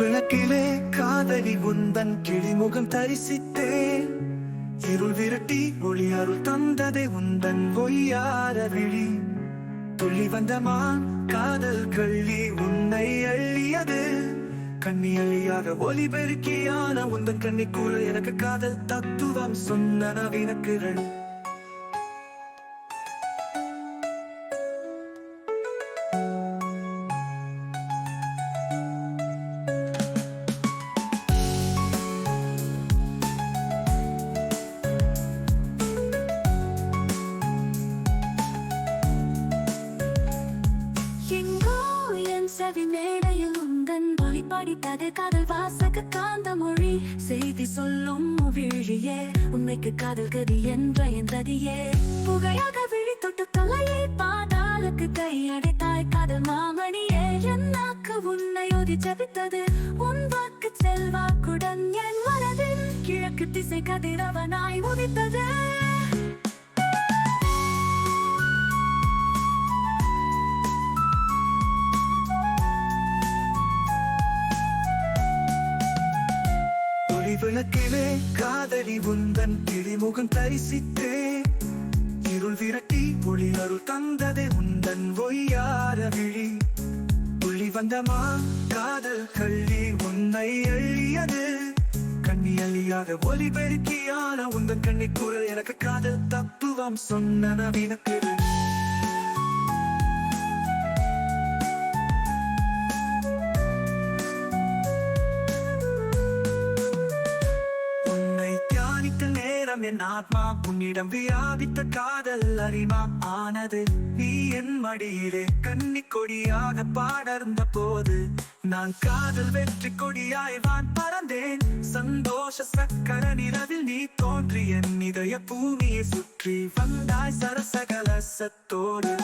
விளக்கிலே காதலி உந்தன் கிளிமுகம் தரிசித்தேன். இருள் விரட்டி ஒளி அருள் தந்ததை உந்தன் பொய்யார விழி. துள்ளி வந்தமான் காதல் கள்ளி உன்னை அள்ளியது. கண்ணி அழியாக ஒலி பெருக்கியான உந்தன் கண்ணிக்குள் எனக்கு காதல் தத்துவம் சொன்ன நவீன கிரண். சொல்லும் விழியே உண்மைக்கு காதல் கதி என்ற என்றதியே புகையாக விழி தொட்டு தலையை பாதாளுக்கு கையடைத்தாய் காதல் மாமணியே. என் உன்னை ஒதி ஜபித்தது உன் வாக்கு செல்வாக்குடன் என் மனதில் கிழக்கு திசை கதிரவனாய் உதித்தது. ஒளி காதலி உந்தன் கிளிமுகம் தரிசித்தே இருள் விரட்டி ஒளி அருள் தந்ததே உந்தன் ஒய்யார விழி. புள்ளி வந்தமா காதல் கள்ளி உன்னை அள்ளியது கண்ணி அழியாக ஒலி பெருக்கியான உந்தன் கண்ணி குரல் எனக்கு காதல் தத்துவம் சொன்ன நவீன நேரம் என் ஆத்மா உன்னிடம் வியாபித்த காதல் அறிமா ஆனது. நீ என் மடியிலே கன்னி கொடியாக பாடர்ந்த போது நான் காதல் வெற்றி கொடியாய் வான் பறந்தேன். சந்தோஷ சக்கர நிலவில் நீ தோன்றி என் இதய பூமியை சுற்றி வந்தாய் சரசகலசத்தோடு.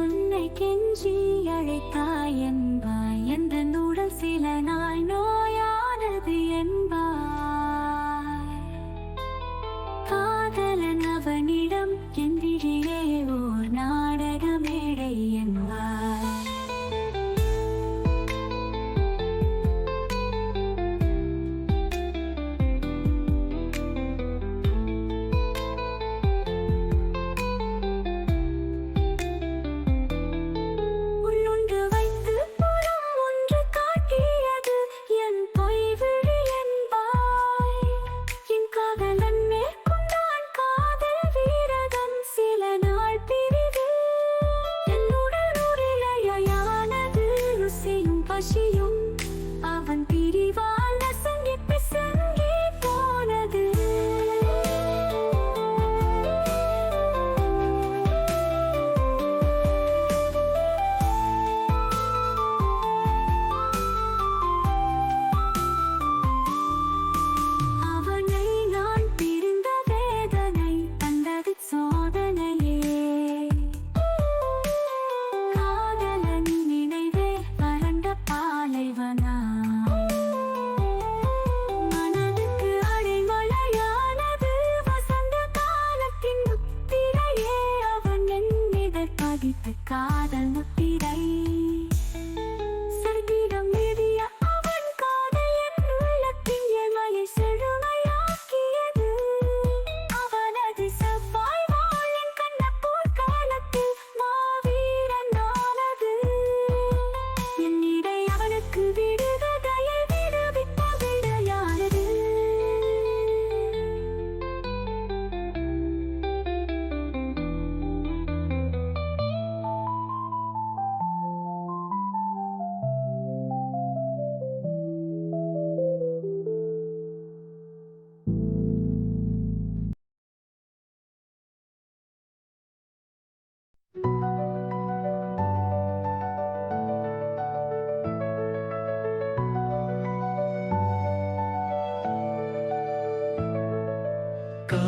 உன்னை கெஞ்சி அழைத்தாய் என்பாய். எந்த உடல் சில நாள் நோயானது என்பாய். காதலன் அவனிடம் என் ஓ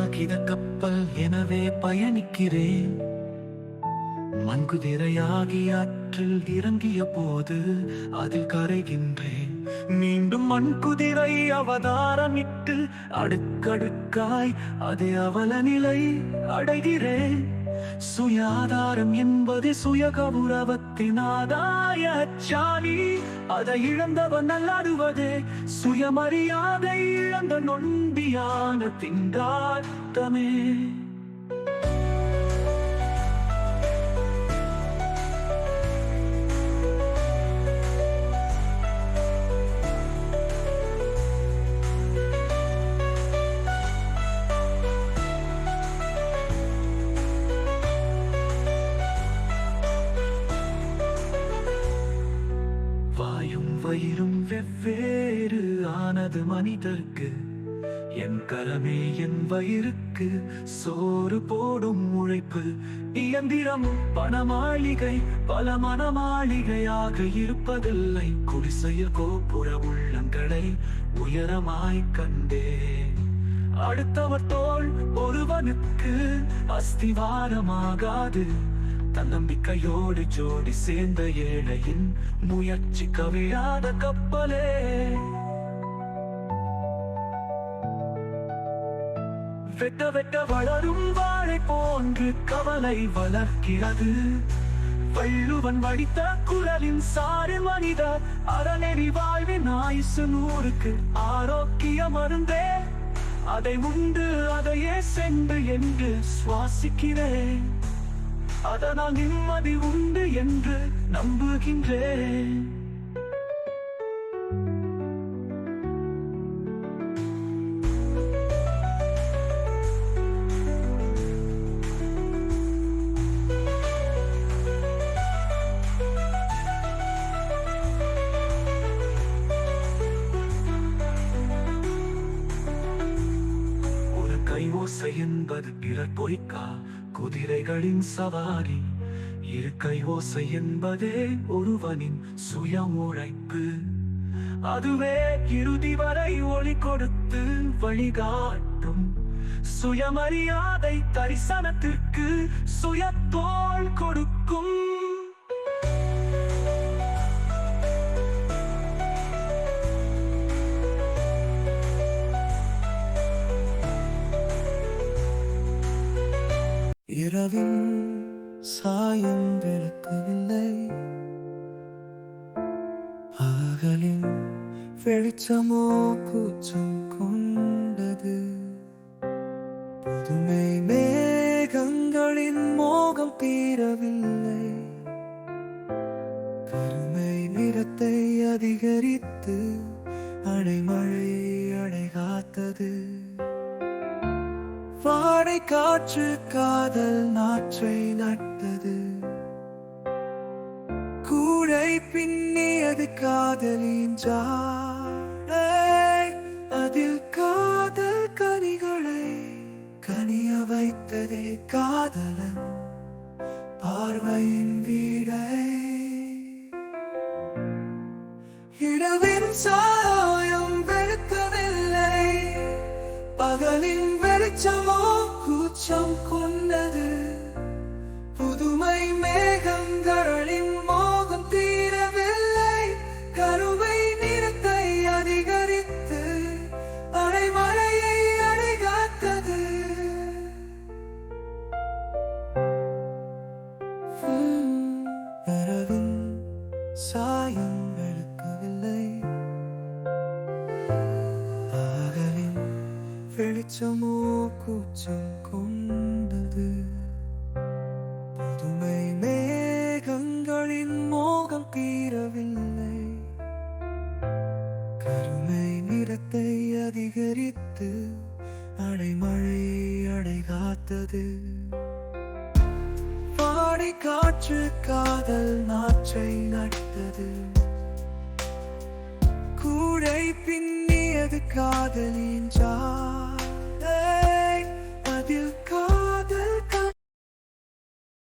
காகித கப்பல் எனவே பயணிக்கிறேன். மண்குதிரையாகி ஆற்றில் இறங்கிய போது அதில் கரைகின்றேன். மீண்டும் மண்குதிரை அவதாரமிட்டு அடுக்கடுக்காய் அதே அவல நிலை அடைகிறேன். சுயாதாரம் என்பது சுய கௌரவத்தின் ஆதாய சாணி அதை இழந்தவன் நல்லாடுவதே சுயமரியாதை இழந்த நொண்டியான திண்டாட்டமே வாயும் வயிறும் வெவ்வேறு ஆனது மனிதர்க்கு. என் கரமே என் வயிறுக்கு சோறு போடும் உழைப்பு. இயந்திரம் பணமாளிகை பல மனமாளிகையாக இருப்பதில்லை. குடிசையில் கோபுர உள்ளங்களை உயரமாய் கண்டேன். அடுத்தவர் தோல் ஒருவனுக்கு அஸ்திவாரமாகாது. தன்னம்பிக்கையோடு ஜோடி சேர்ந்த ஏழையின் முயற்சி கவிழாத கப்பலே. வெட்ட வெட்ட வளரும் வாழை போன்று கவலை வளர்க்கிறது. வள்ளுவன் வடித்த குரலின் சாறு மனித அறநெறி வாழ்வின் ஆயுசு நூறுக்கு ஆரோக்கிய மருந்தே அதை உண்டு அதையே சென்று என்று சுவாசிக்கிறேன். அதனால் நிம்மதி உண்டு என்று நம்புகின்றேன். ஒரு என்பது பிறர் பொய்க்கா? குதிரைகளின் சவாரி இருக்கை ஓசை என்பதே ஒருவனின் சுய உழைப்பு அதுவே இறுதி வரை ஒளி கொடுத்து வழிகாட்டும். சுயமரியாதை தரிசனத்திற்கு சுயத்தோள் கொடுக்கும். இரவின் சாயம் விளக்கவில்லை. பகலின் வெளிச்சமோ கூச்சம் கொண்டது. புதுமை மேகங்களின் மோகம் தீரவில்லை. கருமை நிறத்தை அதிகரித்து அடைமழை அடைகாத்தது வாடை காற்று காதல் நாற்றை நட்டது. கூடை பின்னியது காதலின் ஜாடை அதில் காதல் கனிகளை கனிய வைத்ததே காதலன் பார்வையின் வீடை. இரவின் சாயம் வெளுக்கவில்லை பகலின் வெளிச்சமோ கூச்சம் கொண்டது வெளிச்சமோ கூச்சம் கொண்டது புதுமை மேகங்களின் மோகம் தீரவில்லை. கருமை நிறத்தை அதிகரித்து அடைமழை அடைகாத்தது. பாடி காற்று காதல் நாற்றை நட்டது. கூடை பின்னியது காதலின் ஜாடை அதில் கா